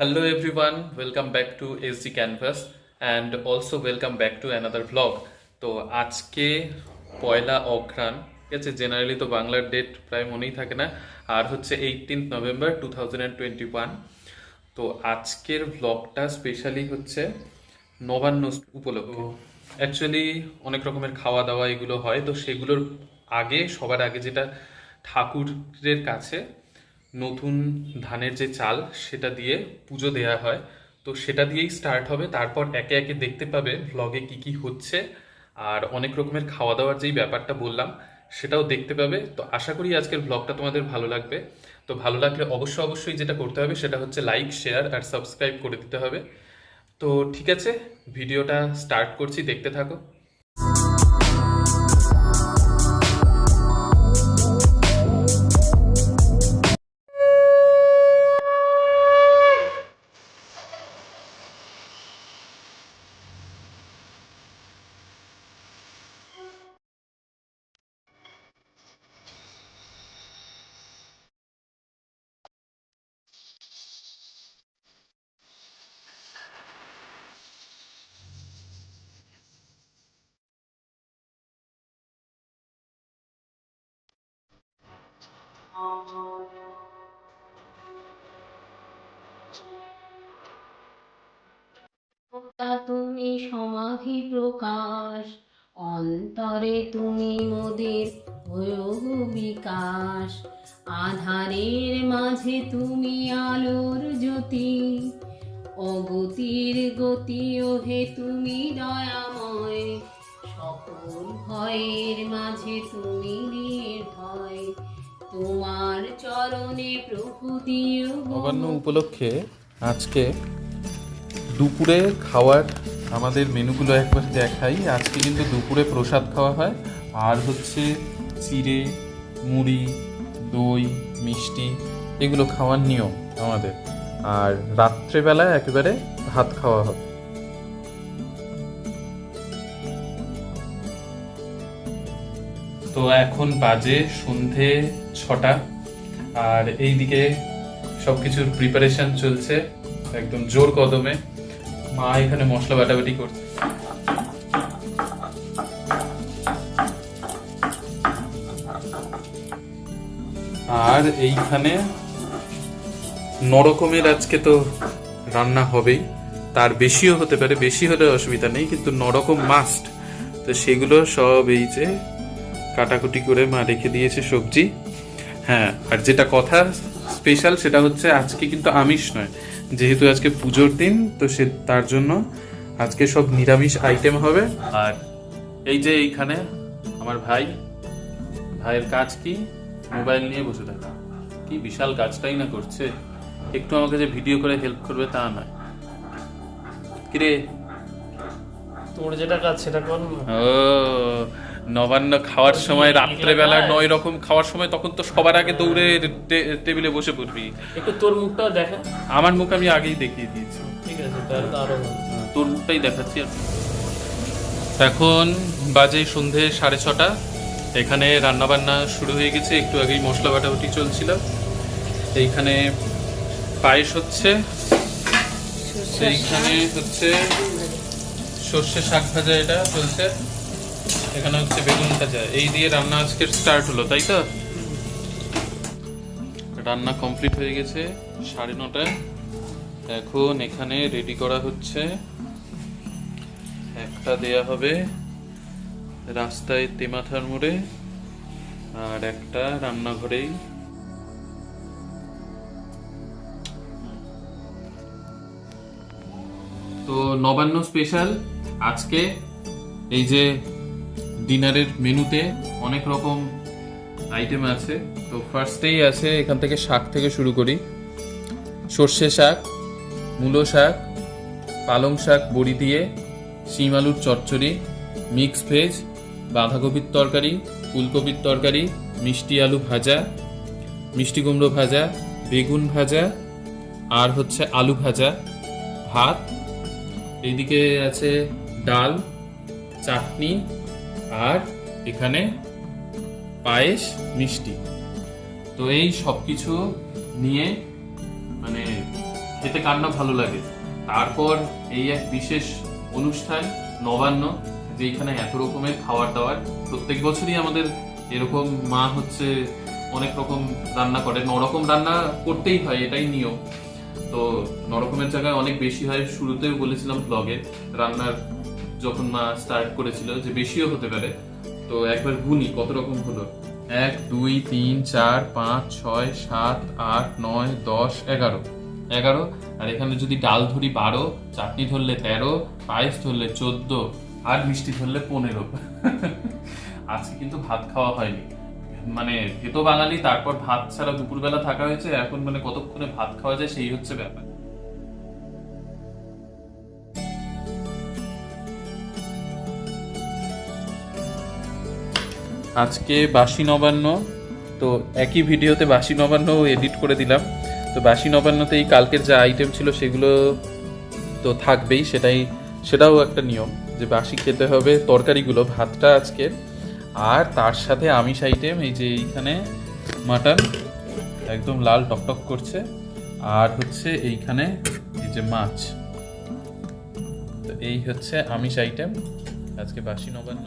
Hello everyone, welcome back to SG Canvas and also welcome back to another vlog. তো আজকে পয়লা অঘ্রাণ ঠিক আছে? জেনারেলি তো বাংলার ডেট প্রায় মনেই থাকে না। আর হচ্ছে eighteenth November two thousand twenty one তো আজকের ভ্লগটা স্পেশালি হচ্ছে নবান্ন উপলক্ষে। অ্যাকচুয়ালি অনেক রকমের খাওয়া দাওয়া এগুলো হয়। তো সেগুলোর আগে সবার আগে যেটা ঠাকুরের কাছে নতুন ধানের যে চাল, সেটা দিয়ে পুজো দেয়া হয়। তো সেটা দিয়েই স্টার্ট হবে। তারপর একে একে দেখতে পাবে ভ্লগে কি কি হচ্ছে। আর অনেক রকমের খাওয়া দাওয়ার যেই ব্যাপারটা বললাম, সেটাও দেখতে পাবে। তো আশা করি আজকের ভ্লগটা তোমাদের ভালো লাগবে। তো ভালো লাগলে অবশ্যই অবশ্যই যেটা করতে হবে, সেটা হচ্ছে লাইক শেয়ার আর সাবস্ক্রাইব করে দিতে হবে। তো ঠিক আছে, ভিডিওটা স্টার্ট করছি। দেখতে থাকো। তুমি সমাধি প্রকাশ, অন্তরে তুমি মোদের হয়েও বিকাশ আধারের মাঝে তুমি আলোর জ্যোতি, অগতির গতি হে তুমি দয়াময়। সকল ভয়ের মাঝে তুমি নির্ভয় তোমার চরণে প্রভু নবান্ন উপলক্ষে আজকে দুপুরে খাওয়ার আমাদের মেনুগুলো একবার দেখাই। আজকে কিন্তু দুপুরে প্রসাদ খাওয়া হয়। আর হচ্ছে চিড়ে, মুড়ি, দই, মিষ্টি এগুলো খাওয়ার নিয়ম আমাদের। আর রাত্রেবেলায় একেবারে ভাত খাওয়া হবে। তো এখন বাজে সন্ধে ছটা। আর এইদিকে সবকিছুর প্রিপারেশন চলছে একদম জোর কদমে। মা এখানে মশলা বাটাবাটি করছে। আর এইখানে নরকমের আজকে তো রান্না হবেই। তার বেশিও হতে পারে, বেশি হলে অসুবিধা নেই, কিন্তু নরকম মাস্ট তো সেগুলো সব এই যে কাটাকুটি করে মা রেখে দিয়েছে সবজি। হ্যাঁ আর যেটা কথা স্পেশাল সেটা হচ্ছে আজকে কিন্তু আমিষ নয়। যেহেতু আজকে পুজোর দিন তো সে তার জন্য আজকে সব নিরামিষ আইটেম হবে। আর এই যে এইখানে আমার ভাই ভাইয়ের কাজ কি? মোবাইল নিয়ে বসে থাকা। কি বিশাল কাজটাই না করছে। একটু আমাকে যে ভিডিও করে হেল্প করবে তা নয়। কিরে? তোর যেটা কাজ সেটা কর ও নবান্ন খাওয়ার সময় রাত্রেবেলা নয় রকম খাওয়ার সময় তখন তো সবার আগে দৌড়ে টেবিলে বসে পড়বি। একটু তোর মুখটাও দেখা। আমার মুখ আমি আগেই দেখিয়ে দিয়েছি। ঠিক আছে তাহলে আরও তোর মুখটাই দেখাচ্ছি আর এখন বাজে সন্ধে সাড়ে ছটা। এখানে রান্নাবান্না শুরু হয়ে গেছে একটু আগেই মশলা বাটাবাটি চলছিল। এইখানে পায়েস হচ্ছে সেইখানে হচ্ছে সর্ষে শাক ভাজা এটা চলছে। এখানে হচ্ছে বেগুন ভাজা এই দিয়ে রান্না আজকে স্টার্ট হলো, তাই তো? রান্না কমপ্লিট হয়ে গেছে, সাড়ে নটায়। এখন এখানে রেডি করা হচ্ছে। একটা দেয়া হবে রাস্তায় তেমাথার মোড়ে, আর একটা রান্নাঘরেই। তো নবান্ন স্পেশাল আজকে এই যে ডিনারের মেনুতে অনেক রকম আইটেম আছে। তো ফার্স্টেই আছে এখান থেকে শাক থেকে শুরু করি। সর্ষে শাক, মূলো শাক, পালং শাক, বড়ি দিয়ে, শিম আলুর চচ্চড়ি মিক্স ভেজ বাঁধাকপির তরকারি, ফুলকপির তরকারি, মিষ্টি আলু ভাজা, মিষ্টি কুমড়ো ভাজা, বেগুন ভাজা, আর হচ্ছে আলু ভাজা, ভাত। এইদিকে আছে ডাল, চাটনি আর এখানে পায়েস, মিষ্টি। তো এই সব কিছু নিয়ে মানে খেতে কার না ভালো লাগে? তারপর এই এক বিশেষ অনুষ্ঠান, নবান্ন যেখানে এত রকমের খাবার দাবার প্রত্যেক বছরই আমাদের এরকম মা হচ্ছে অনেক রকম রান্না করে নরকম রান্না করতেই হয়, এটাই নিয়ম। তো নরকমের জায়গায় অনেক বেশি হয়। শুরুতেও বলেছিলাম ব্লগে রান্নার যখন মা স্টার্ট করেছিল যে বেশিও হতে পারে, তো একবার গুনি কত রকম হলো? এক, দুই, তিন, চার, পাঁচ, ছয়, সাত, আট, নয়, দশ, এগারো। এগারো, আর এখানে যদি ডাল ধরি বারো, চাটনি ধরলে তেরো, পায়েস ধরলে চোদ্দ, আর মিষ্টি ধরলে পনেরো। আজকে কিন্তু ভাত খাওয়া হয়নি। মানে ভেতো বাঙালি, তারপর ভাত ছাড়া দুপুরবেলা থাকা হয়েছে, এখন মানে কতক্ষণে ভাত খাওয়া যায় সেই হচ্ছে ব্যাপার। আজকে বাসি নবান্ন, তো একই ভিডিওতে বাসি নবান্ন এডিট করে দিলাম। তো বাসি নবান্নতে এই কালকের যা আইটেম ছিল সেগুলো তো থাকবেই, সেটাই, সেটাও একটা নিয়ম যে বাসি খেতে হবে তরকারিগুলো, ভাতটা আজকে। আর তার সাথে আমিষ আইটেম এই যে এইখানে মাটন, একদম লাল টকটক করছে। আর হচ্ছে এইখানে এই যে মাছ। তো এই হচ্ছে আমিষ আইটেম আজকে বাসি নবান্ন